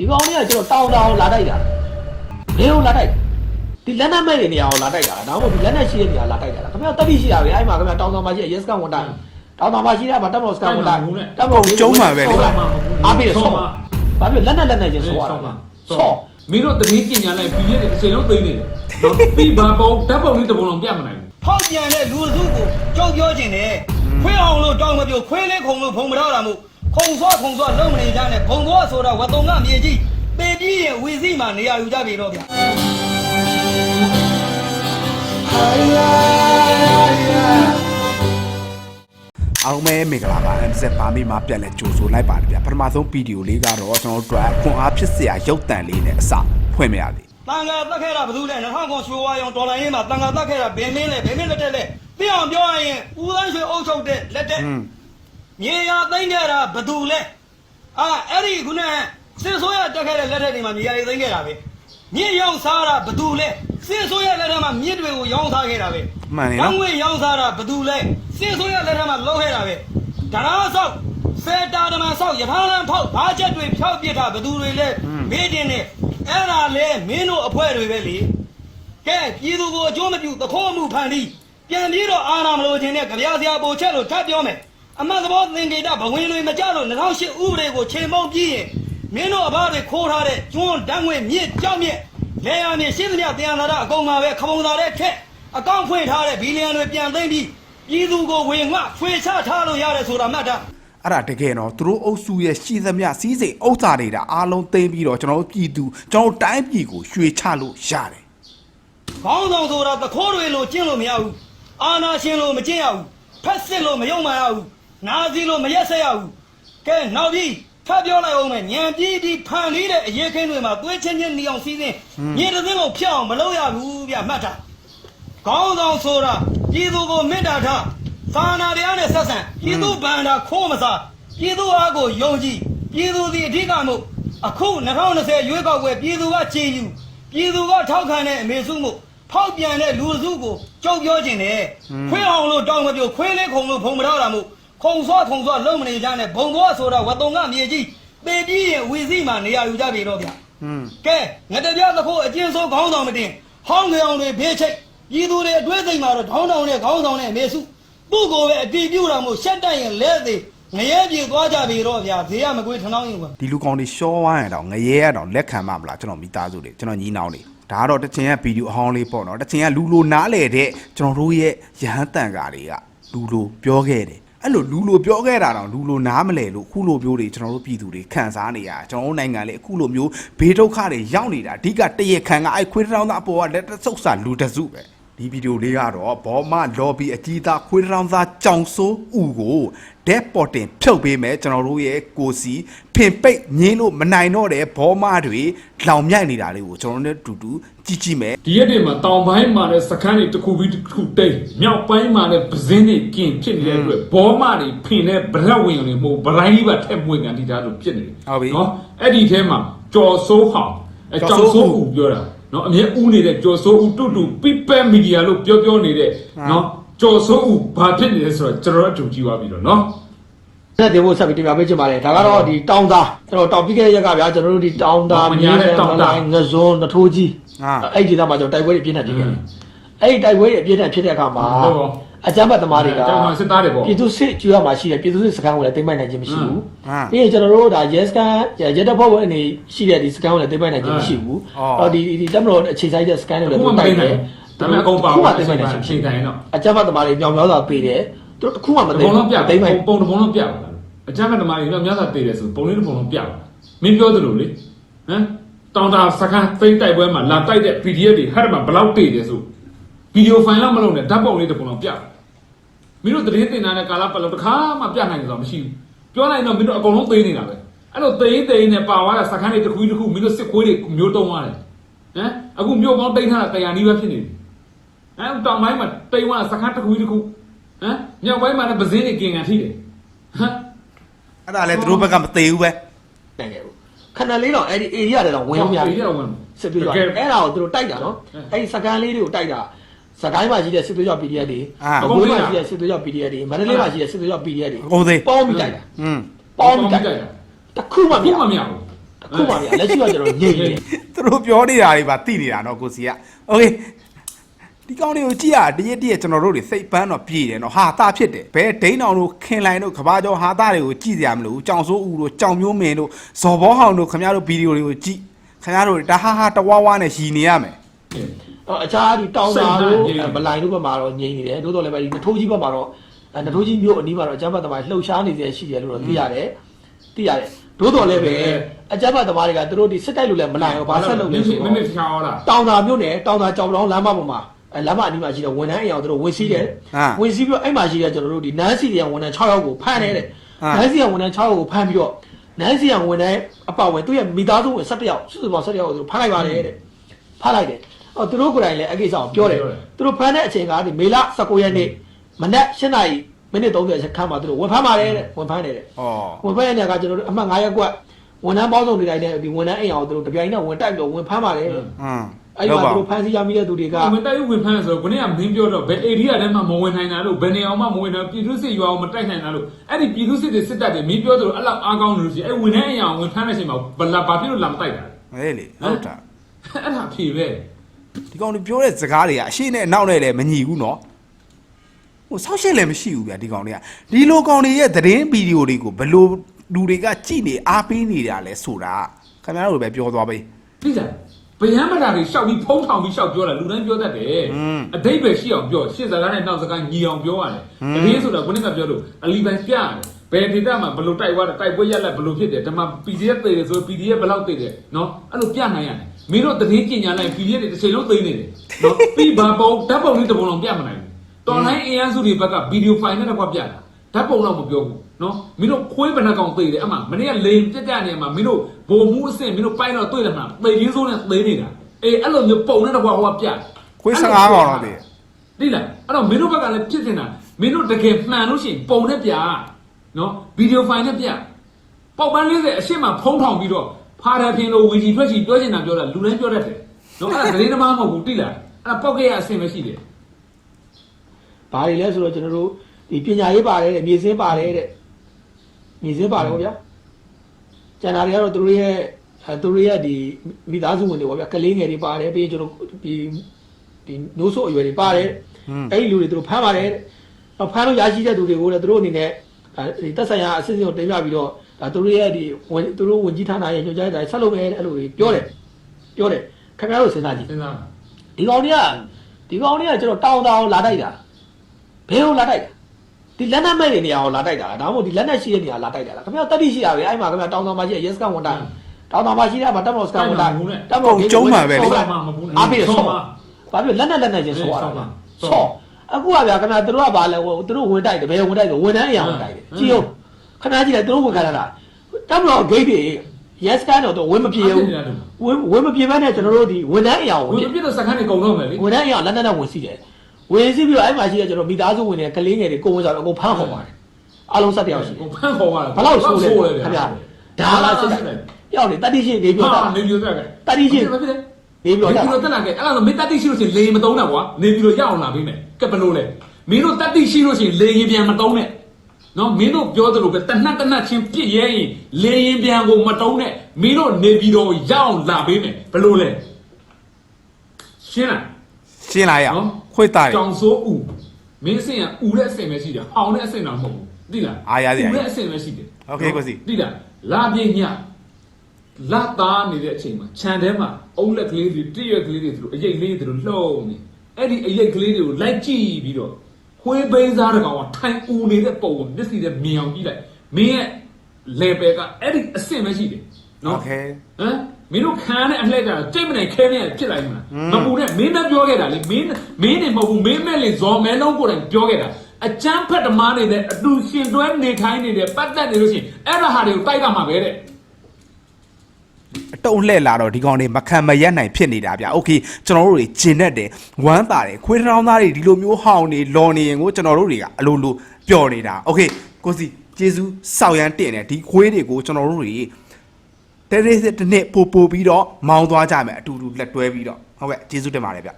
ဒီကောင်လေးကကျွန်တော်တောင်းတောင်းလာတိုက်တာဘယ်ကိုလာတိုက်ဒီလက်နက်မဲ့တွေနေရာကိုလာတိုက်တာလားဒါမှမဟုတ်ဒီလက်နက်ရှိတဲ့နေရာလာတိုက်တာလားခင်ဗျာတက်ပြီးရှိတာပဲအဲ့မှာခင်ဗျာတောင်းတောင်းမှာရှိရဲစကန်ဝန်တိုင်းတောင်းတောင်းမှာရှိတာမှာတက်မလို့စကန်ဝန်တိုင်းတက်မလို့အားပြီးဆော့ဘာဖြစ်လက်နက်လက်နက်ချင်းဆော့ရတာဆော့မင်းတို့တတိပညာနဲ့ပြီးရတယ်အချိန်လုံးသိနေတယ်နော်ပြီးဘာပုံဓာတ်ပုံလေးတစ်ပုံလုံးပြမနိုင်ဘူးဖောက်ပြန်တဲ့လူစုကိုကြောက်ပြောခြင်းနဲ့ခွေးအောင်လို့တောင်းမပြောခွေးလေးခုံလို့ဖုံမတော့တာမို့ ခုံစောခုံစောလုံးမနေကြနဲ့ခုံစောဆိုတာဝတ်တုံကမြေကြီးပေပြီးရင်ဝီစီမှာနေရာယူကြပြီတော့ဗျာအောင်မဲမင်္ဂလာပါ MZ ပါမီမှာပြန်လဲကြိုဆိုလိုက်ပါတယ်ဗျပထမဆုံးဗီဒီယိုလေးကတော့ကျွန်တော်တို့အတွက်ခွန်အားဖြစ်စရာရုပ်တံလေးနဲ့အစဖွင့်မရသေးတန်ခါတက်ခဲ့တာဘယ်သူလဲ2000ခွန်ရွှေဝါရောင်ဒေါ်လာရင်းမှာတန်ခါတက်ခဲ့တာဘယ်မင်းလဲဘယ်မင်းလက်တက်လဲပြအောင်ပြောရရင်ဦးသန်းရွှေအုပ်ချုပ်တဲ့လက်တက်ဟွန်း မြေယာသိမ့်ခဲ့တာဘယ်သူလဲအာအဲ့ဒီခုနကစစ်ဆိုးရတက်ခဲ့တဲ့လက်ထက်တွေမှာမြေယာတွေသိမ့်ခဲ့တာပဲမြစ်ရောက်စားတာဘယ်သူလဲစစ်ဆိုးရလက်ထက်မှာမြစ်တွေကိုရောင်းစားခဲ့တာပဲမှန်တယ်။ကောနော်င်းငွေရောင်းစားတာဘယ်သူလဲ။စစ်ဆိုးရလက်ထက်မှာလုံးခဲ့တာပဲ။ဒရာဆောက်စေတာဓမ္မဆောက်ယထာလန်ဖောက်ဘာချက်တွေဖြောက်ပစ်တာဘယ်သူတွေလဲမေးတင်နေအဲ့ဒါလဲမင်းတို့အဖွဲ့တွေပဲလေ။ကဲပြည်သူကိုအကျိုးမပြုသခိုးမှုဖန်ပြီးပြန်ပြီးတော့အာဏာမလို့ခြင်းနဲ့ကြပြားစရာပိုချက်လို့ထပ်ပြောမယ်။ အမှန်သဘောသင်္ကေတဘဝင်တွေမကြလို့2008ဥပဒေကိုချိန်ပေါင်းပြီးရင်မင်းတို့အဘတွေခိုးထားတဲ့ကျွန်းတန်းငွေမြစ်ကြောက်မြစ်လေယာဉ်နဲ့ရှင်းသမျှတရားနာတာအကုန်ပါပဲခမုံသားတဲ့ထက်အကောင့်ဖွင့်ထားတဲ့ဘီလီယံတွေပြန်သိမ်းပြီးပြည်သူကိုဝင်ငှဖွေချထားလို့ရတယ်ဆိုတာမှတ်တာအဲ့ဒါတကယ်တော့သူတို့အုပ်စုရဲ့ရှိသမျှစီးစိမ်ဥစ္စာတွေဒါအားလုံးသိမ်းပြီးတော့ကျွန်တော်တို့ပြည်သူကျွန်တော်တို့တိုင်းပြည်ကိုရွှေချလို့ရတယ်ခေါင်းဆောင်ဆိုတာသခိုးတွေလို့ကျင့်လို့မရဘူးအာနာရှင်လို့မကျင့်ရဘူးဖက်စစ်လို့မယုံမှန်ရဘူး နာစီလို့မရက်ဆက်ရဘူးကဲနောက်ပြီးထပ်ပြောလိုက်အောင်မယ်ညံပြီးပြီးဖန်လေးတဲ့အရေးခင်းတွေမှာသွေးချင်းချင်းနေအောင်စီးစင်းမြေတစ်သိန်းကိုဖျက်အောင်မလုပ်ရဘူးဗျမှတ်တာခေါင်းဆောင်ဆိုတာပြည်သူကိုမေတ္တာထားသာနာတရားနဲ့ဆက်ဆံပြည်သူဗန္ဒာခိုးမစားပြည်သူအားကိုယုံကြည်ပြည်သူဒီအဓိကမို့အခု2020ရွေးကောက်ပွဲပြည်သူကချေယူပြည်သူကထောက်ခံတဲ့အမေစုမို့ဖောက်ပြန်တဲ့လူစုကိုကြောက်ပြောခြင်းနဲ့ခွေးအောင်လို့တောင်းမပြောခွေးလေးခုံလို့ဖုံမတော့တာမို့ ခုံစောခုံစောလုံးမနေကြနဲ့ဘုံဘောဆိုတာဝတ်တုံကမြေကြီးပေပြီးရင်ဝီစီမှာနေရာယူကြပြီတော့ဗျာဟွန်းကဲငတပြသဖို့အကျဉ်းဆုံးခေါင်းဆောင်မတင်ဟောင်းငယ်အောင်တွေဘေးချိတ်ပြည်သူတွေအတွေ့အသိမှာတော့ခေါင်းဆောင်နဲ့ခေါင်းဆောင်နဲ့အမေစုသူ့ကိုပဲအတီးပြူတာမို့ရှက်တိုက်ရင်လဲသေးငရဲပြေသွားကြပြီတော့ဗျာဈေးရမကွေးထနောင်းရင်ကွာဒီလူကောင်တွေရှောဝိုင်းရတော့ငရဲရတော့လက်ခံမှာမလားကျွန်တော်မိသားစုတွေကျွန်တော်ညီနောင်တွေဒါကတော့တချင်ကဗီဒီယိုအဟောင်းလေးပေါ့နော်တချင်ကလူလိုနားလေတဲ့ကျွန်တော်တို့ရဲ့ရဟန်းတန်ကာတွေကလူလိုပြောခဲ့တယ် အဲ့လိုလူလိုပြောခဲ့တာတော့လူလိုနားမလဲလို့အခုလိုမျိုးတွေကျွန်တော်တို့ပြည်သူတွေခံစားနေရတာကျွန်တော်တို့နိုင်ငံလေးအခုလိုမျိုးဘေးဒုက္ခတွေရောက်နေတာအဓိကတရခံကအဲ့ခွေးတောင်းသားအပေါ်ကလက်တဆုပ်စာလူတစုပဲ ဒီဗီဒီယိုလေးကတော့ဘောမလော်ဘီအကြီးသားခွေးတောင်းသားကြောင်စိုးဥကိုဒက်ပေါ်တင်ဖြုတ်ပေးမယ်ကျွန်တော်တို့ရဲ့ကိုစီဖင်ပိတ်ငင်းလို့မနိုင်တော့တဲ့ဘောမတွေလောင်မြိုက်နေတာလေးကိုကျွန်တော်တို့နဲ့တူတူကြည့်ကြည့်မယ်ဒီရက်တွေမှာတောင်ပိုင်းမှာလည်းစခန်းတွေတစ်ခုပြီးတစ်ခုတိတ်မြောက်ပိုင်းမှာလည်းပဇင်းတွေကင်ဖြစ်နေတဲ့အတွက်ဘောမတွေဖင်တဲ့ဗလက်ဝင်တွေမဟုတ်ဗလိုင်းကြီးပါထက်မွေကန်တိတာလို့ဖြစ်နေတယ်ဟုတ်ပြီနော်အဲ့ဒီထဲမှာကြော်စိုးဟောင်အဲကြော်ကြော်စိုးစိုးဦးဦးပြောတာ နော်အမြဲဦးနေတဲ့ကြော်စိုးဦးတူတူပိပက်မီဒီယာလို့ပြောပြောနေတဲ့နော်ကြော်စိုးဦးဘာဖြစ်နေလဲဆိုတော့ကျွန်တော်တို့အတူကြည့်သွားပြီတော့နော်ဆက်တင်ဖို့ဆက်ပြီးတင်ပြပေးချင်ပါတယ်ဒါကတော့ဒီတောင်းသားကျွန်တော်တောင်းပြီးခဲ့တဲ့ရက်ကဗျာကျွန်တော်တို့ဒီတောင်းသားမညာတဲ့တောင်းသားငဇွန်နထိုးကြီးဟာအဲ့ဒီဒေသမှာကျွန်တော်တိုက်ပွဲတွေပြင်းထန်နေခဲ့တယ်အဲ့ဒီတိုက်ပွဲတွေအပြင်းထန်ဖြစ်တဲ့အခါမှာဟုတ်ပါ အကြမ်းဖက်သမားတွေကအကြမ်းဖက်စစ်သားတွေပေါ့ပြည်သူစစ်ကျွေးရမှာရှိတယ်ပြည်သူစစ်စခန်းကိုလည်းတိမ့်ပိုက်နိုင်ခြင်းမရှိဘူးဟာပြီးရင်ကျွန်တော်တို့ဒါရဲစကန်ရဲတပ်ဖွဲ့ဝင်အနေရှိတဲ့ဒီစကန်ကိုလည်းတိမ့်ပိုက်နိုင်ခြင်းမရှိဘူးအော်အော်ဒီဒီတပ်မတော်အခြေစိုက်တဲ့စကန်တွေလည်းအခုမှမသိနိုင်ဒါပေမဲ့အကုန်ပါခုမှပါတိမ့်ပိုက်နိုင်ခြင်းချိန်တိုင်းတော့အကြမ်းဖက်သမားတွေမြောင်မြောက်စွာပေးတယ်သူတို့တစ်ခုမှမသိပုံလုံးပြတိမ့်ပိုက်ပုံတစ်ပုံလုံးပြပါလားအကြမ်းဖက်သမားတွေတော့များစွာတည်တယ်ဆိုပုံလေးတစ်ပုံလုံးပြပါမင်းပြောသလိုလေဟမ်တောင်တာစကန်သိမ့်တိုက်ပွဲမှာလာတိုက်တဲ့ PDF တွေဟဲ့မှာဘယ်လောက်တည်တယ်ဆို ဗီဒီယိုဖိုင်လောက်မလုပ်နဲ့ဓာတ်ပုံလေးတစ်ပုံလုံးပြမင်းတို့တရေတင်တာနဲ့ကာလာပတ်လုံးတစ်ခါမှပြနိုင်ကြတော့မရှိဘူးပြောနိုင်တော့မင်းတို့အကုန်လုံးသိနေတာပဲအဲ့လိုသိသိနဲ့ပါသွားတဲ့စကန်တွေတစ်ခုတစ်ခုမင်းတို့စစ်ခွေးတွေမျိုးတုံးသွားတယ်ဟမ်အခုမျိုးပေါင်းတိတ်ထားတာတရားနီးပဲဖြစ်နေတယ်အဲတောင်ပိုင်းမှာတိမ်ဝါစခန်းတစ်ခုတစ်ခုဟမ်မြောက်ပိုင်းမှာလည်းပဇင်းတွေกินကန်ထိတယ်ဟမ်အဲ့ဒါလည်းသူတို့ဘက်ကမသေးဘူးပဲနိုင်ခဲ့ဘူးခဏလေးတော့အဲ့ဒီ area တွေတော့ဝင်လို့မရဒီဘူးတော့ဝင်စစ်ပြေးတော့အဲ့ဒါကိုသူတို့တိုက်တာနော်အဲ့ဒီစကန်လေးတွေကိုတိုက်တာ စကိုင်းမှာရှိတဲ့စစ်သွေးကြော PDF တွေအဘိုးမှာရှိတဲ့စစ်သွေးကြော PDF တွေမန္တလေးမှာရှိတဲ့စစ်သွေးကြော PDF တွေ ဟုတ်သေး ပေါင်းပြီးတိုက်တာ อืม ပေါင်းပြီးတိုက်တာတခုမှမ ခု ရ မှမ ဘူး ရဘူး တ ခုမှဗျာလက်ရှိကကျွန်တော်ညင်နေတယ် သူတို့ပြောနေတာတွေပါသိနေတာနော်ကိုစီကโอเคဒီကောင်းလေးကိုကြည့်ရတရက်တရက်ကျွန်တော်တို့တွေစိတ်ပန်းတော့ပြေတယ်နော်ဟာသားဖြစ်တယ်ဘဲဒိန်းအောင်တို့ခင်လိုင်တို့ကဘာကျော်ဟာသားတွေကိုကြည့်ကြရမလို့ကြောင်စိုးဦးတို့ကြောင်မျိုးမင်းတို့ဇော်ဘောဟောင်တို့ခင်ဗျားတို့ဗီဒီယိုတွေကိုကြည့်ခင်ဗျားတို့ဒါဟာဟာတဝါဝါနဲ့ရီနေရမယ် အော်အခြားဒီတောင်သာတို့မလိုင်တို့ဘက်မှာတော့ငြိမ်နေတယ်တိုးတော်လည်းပဲဒီနထိုးကြီးဘက်မှာတော့နထိုးကြီးမြို့အနီးမှာတော့အကြမ်းဖက်သမားလှုပ်ရှားနေသေးရှိတယ်လို့တော့သိရတယ်သိရတယ်တိုးတော်လည်းပဲအကြမ်းဖက်သမားတွေကသူတို့ဒီစစ်တိုက်လို့လည်းမနိုင်ဘူးဘာဆက်လုပ်လဲဆိုမတော့င်းချောင်းလားတောင်သာမြို့နယ်တောင်သာကြောင်တောင်လမ်းမပေါ်မှာအဲလမ်းမအနီးမှာရှိတဲ့ဝန်ထမ်းအိမ်အောင်သူတို့ဝင်စီးတယ်ဝင်စီးပြီးတော့အဲ့မှာရှိတဲ့ကျွန်တော်တို့ဒီနန်းစီရဝန်ထမ်း6ယောက်ကိုဖမ်းတယ်တဲ့နန်းစီရဝန်ထမ်း6ယောက်ကိုဖမ်းပြီးတော့နန်းစီရဝန်ထမ်းအပဝင်သူ့ရဲ့မိသားစုဝင်17ယောက်စုစုပေါင်း17ယောက်ကိုသူတို့ဖမ်းလိုက်ပါတယ်တဲ့ဖမ်းလိုက်တယ် အော်သူတို့ကိုယ်တိုင်လည်းအကိစ္စကိုပြောတယ်သူတို့ဖမ်းတဲ့အချိန်ကဒီမေလ19ရက်နေ့မနက်7နာရီမိနစ်30ခန့်မှာသူတို့ဝင်ဖမ်းပါတယ်တဲ့ဝင်ဖမ်းတယ်တဲ့ဩဝင်ဖမ်းရတဲ့ကကျွန်တော်တို့အမှတ်9ရက်ကွက်ဝန်ထမ်းပေါင်းစုံတွေတိုင်းနဲ့ဒီဝန်ထမ်းအိမ်အောင်သူတို့တပြိုင်နက်ဝင်တိုက်ပြီးတော့ဝင်ဖမ်းပါတယ်တဲ့ဟမ်အဲ့ဒီမှာသူတို့ဖမ်းဆီးရမိတဲ့သူတွေကဝင်တိုက်ဝင်ဖမ်းဆိုတော့ခொနည်းကမင်းပြောတော့ဘယ် area ထဲမှာမဝင်နိုင်တာလို့ဘယ်နေအောင်မှမဝင်တော့ပြည်သူစစ်ရွာအောင်မတိုက်နိုင်တာလို့အဲ့ဒီပြည်သူစစ်တွေစစ်တပ်တွေမင်းပြောသလိုအဲ့လောက်အားကောင်းနေလို့ရှိရင်အဲ့ဝင်နေအောင်ဝင်ဖမ်းတဲ့အချိန်မှာဘလာဘာဖြစ်လို့လာမတိုက်တာဟဲ့လေဟုတ်တာအဲ့ဒါဖြေပဲ ဒီကောင်တွေပြောတဲ့စကားတွေကအရှိနဲ့အနောက်နဲ့လည်းမညီဘူးနော်ဟိုဆောက်ရှက်လည်းမရှိဘူးဗျာဒီကောင်တွေကဒီလိုကောင်တွေရဲ့သတင်းဗီဒီယိုတွေကိုဘယ်လိုလူတွေကကြည့်နေအားပေးနေတာလဲဆိုတာခင်ဗျားတို့ပဲပြောသွားပေးသိလားဗယံမတာတွေရှောက်ပြီးဖုံးထောင်ပြီးရှောက်ပြောတာလူတိုင်းပြောတတ်တယ်အတိတ်ပဲရှိအောင်ပြောရှစ်စကားနဲ့နောက်စကားညီအောင်ပြောရတယ်တကယ်ဆိုတာခုနကပြောလို့အလီပိုင်ပြရတယ်ဘယ်ဒေတာမှာဘယ်လိုတိုက်သွားတယ်တိုက်ပွဲရက်လက်ဘယ်လိုဖြစ်တယ်ဒီမှာ PDF သေးတယ်ဆို PDF ဘယ်လောက်သေးတယ်နော်အဲ့လိုပြနိုင်ရတယ် မင်းတို့တရင်ကျင်ညာလိုက် PDF တွေတစ်ချိန်လုံးသိနေတယ်နော်ပြီးဘာပုံဓာတ်ပုံလေးတစ်ပုံလုံးပြမနိုင်ဘူးတော်လိုင်းအင်အားစုတွေဘက်ကဗီဒီယိုဖိုင်နဲ့တော့ပြတာဓာတ်ပုံတော့မပြောဘူးနော်မင်းတို့ခွေးဘဏ္ဍကောင်သေးတယ်အမှမနေ့ကလိန်ပြက်ကြနေမှာမင်းတို့ဘုံမှုအဆင့်မင်းတို့ပိုင်းတော့တွေ့တယ်မှာသေရင်းစိုးနဲ့သေနေတာအေးအဲ့လိုမျိုးပုံနဲ့တော့ဟိုကပြခွေး15ကောင်တော့တည်သိလားအဲ့တော့မင်းတို့ဘက်ကလည်းဖြစ်နေတာမင်းတို့တကယ်မှန်လို့ရှိရင်ပုံနဲ့ပြနော်ဗီဒီယိုဖိုင်နဲ့ပြပေါက်ပန်း40အရှင်းမှာဖုံးထောင်ပြီးတော့ ဖာတာဖင်လို့ဝင်ကြီးထွက်ချီပြောချင်တာပြောတာလူတိုင်းပြောတတ်တယ်နော်အဲ့ဒါဂရင်းသမားမဟုတ်ဘူးသိလားအဲ့ဒါပေါက်ကရအဆင်ပဲရှိတယ်ဘာတွေလဲဆိုတော့ကျွန်တော်တို့ဒီပညာရေးပါတယ်တဲ့မြေစင်းပါတယ်တဲ့မြေစင်းပါတယ်ပေါ့ဗျာကျန်တာတွေကတော့သူတို့ရဲ့အဲသူတို့ရဲ့ဒီမိသားစုဝင်တွေပေါ့ဗျာကလေးငယ်တွေပါတယ်ပြီးရင်ကျွန်တော်ဒီဒီနိုးဆိုအရွယ်တွေပါတယ်အဲ့ဒီလူတွေသူတို့ဖမ်းပါတယ်တဲ့ဖမ်းလို့ရရှိတဲ့သူတွေကိုလည်းသူတို့အနေနဲ့ဒီတက်ဆိုင်ရာအစစ်အစစ်ကိုတင်ပြပြီးတော့ ဒါသူတို့ရဲ့ဒီဝင်သူတို့ဝင်ကြီးဌာနရဲ့ညွှန်ကြားရေးတိုင်းဆက်လုပ်မယ်တဲ့အဲ့လိုတွေပြောတယ်ပြောတယ်ခင်ဗျားတို့စဉ်းစားကြည့်စဉ်းစားဒီကောင်တွေကဒီကောင်တွေကကျွန်တော်တောင်းတောင်းလာတိုက်တာဘယ်ကိုလာတိုက်တာဒီလက်နက်မဲ့တွေနေရာကိုလာတိုက်တာလားဒါမှမဟုတ်ဒီလက်နက်ရှိတဲ့နေရာလာတိုက်တာလားခင်ဗျာတက်တိရှိရပဲအဲ့မှာခင်ဗျာတောင်းတောင်းမှာရှိရ yes ကဝန်တိုင်းတောင်းတောင်းမှာရှိတဲ့မှာတက်မော့စကဝန်တိုင်းတက်မော့အားပြီးဆောဘာဖြစ်လက်နက်လက်နက်ချင်းဆောရတာဆောအခုကဗျာခင်ဗျာတို့ကဘာလဲဟိုတို့ဝင်တိုက်တယ်ဘယ်ဝင်တိုက်တယ်ဝန်တန်းအရာဝင်တိုက်တယ်ကြည့်ဦး ခင်ဗျာကြည့်လိုက်တို့ဝင်ခါလာတာတက်မော့ဂိတ်တွေ yes ကတော့ဝင်မပြေဘူးဝင်ဝင်မပြေဘဲနဲ့ကျွန်တော်တို့ဒီဝန်တန်းအရာကိုဝင်ပြတော့စကန်နေကုန်တော့မယ်လေဝန်ထမ်းအရာလက်နက်နဲ့ဝင်စီးတယ်ဝင်စီးပြီးတော့အဲ့မှာရှိတဲ့ကျွန်တော်မိသားစုဝင်တွေကလေးငယ်တွေကိုဝင်စားတော့အကုန်ဖမ်းခေါ်ပါတယ်အားလုံး၁၁ယောက်ရှိတယ်ဖန်ခေါ်ရတာဘယ်လောက်ဆိုးလဲခင်ဗျာဒါလားစစ်တယ်ရောက်နေတတိရှိနေပြောတာနေပြီးတော့ကဲတတိရှိမဖြစ်တယ်နေပြောနေတာပြီးတော့တက်လာခဲ့အဲ့ဒါဆိုမင်းတက်တိရှိလို့ရှိရင်လေမတုံးတာကွာနေပြီးတော့ရအောင်လာပေးမယ်ကဲဘလို့လဲမင်းတို့တက်တိရှိလို့ရှိရင်လေရင်ပြန်မတုံးနဲ့ နော်မင်းတို့ပြောသလိုပဲတနတ်တနတ်ချင်းပြစ်ရဲရင်လေရင်ပြန်ကိုမတုံးနဲ့မင်းတို့နေပြီးတော့ရအောင်လာပေးမယ်ဘလို့လဲရှင်းလား ရှင်းလာရအောင်ခွေးတာတယ် ကြောင်စိုးဥမင်းအဆင်ကဥတဲ့အဆင်ပဲရှိတယ်ဟောင်းတဲ့အဆင်တော့မဟုတ်ဘူးသိလား အားရစရာ ဥတဲ့အဆင်ပဲရှိတယ် โอเคကိုစီ သိလားလာပြင်းညလာသားနေတဲ့အချိန်မှာခြံထဲမှာအုပ်လက်ကလေးတွေတရွက်ကလေးတွေသူတို့အရိတ်လေးတွေသူတို့လှုပ်နေအဲ့ဒီအရိတ်ကလေးတွေကိုလိုက်ကြည့်ပြီးတော့ ခွေးဘိန်းစားတစ်ကောင်ကထိုင်ဦးနေတဲ့ပုံကိုမျက်စိနဲ့မြင်အောင်ကြည့်လိုက်မင်းရဲ့လေပယ်ကအဲ့ဒီအဆင်ပဲရှိတယ်နော် โอเค ဟမ်မင်းတို့ခံရတဲ့အလှည့်ကြတော့တိတ်မနိုင်ခဲနေဖြစ်လိုက်မှာမပူနဲ့မင်းလည်းပြောခဲ့တာလေမင်းမင်းနေမဟုတ်ဘူးမင်းမဲ့လေဇော်မဲလုံးကိုယ်တိုင်ပြောခဲ့တာအကျန်းဖက်ဓမားနေတဲ့အတူရှင်တွဲနေထိုင်းနေတဲ့ပတ်သက်နေလို့ရှိရင်အဲ့ဒါဟာတွေကိုတိုက်တာမှာပဲတဲ့ အတုံးလှဲ့လာတော့ဒီကောင်တွေမခံမရက်နိုင်ဖြစ်နေတာဗျโอเคကျွန်တော်တို့တွေဂျင်နဲ့တယ်ဝမ်းတာတယ်ခွေးထောင်းသားတွေဒီလိုမျိုးဟောင်းနေလော်နေရင်ကိုကျွန်တော်တို့တွေကအလိုလိုပျော်နေတာโอเคကိုစီကျေးဇူးစောက်ရမ်းတင်တယ်ဒီခွေးတွေကိုကျွန်တော်တို့တွေတဲရဲစစ်တစ်နှစ်ပို့ပို့ပြီးတော့မောင်းသွားကြမယ်အတူတူလက်တွဲပြီးတော့ဟုတ်ကဲ့ကျေးဇူးတင်ပါတယ်ဗျ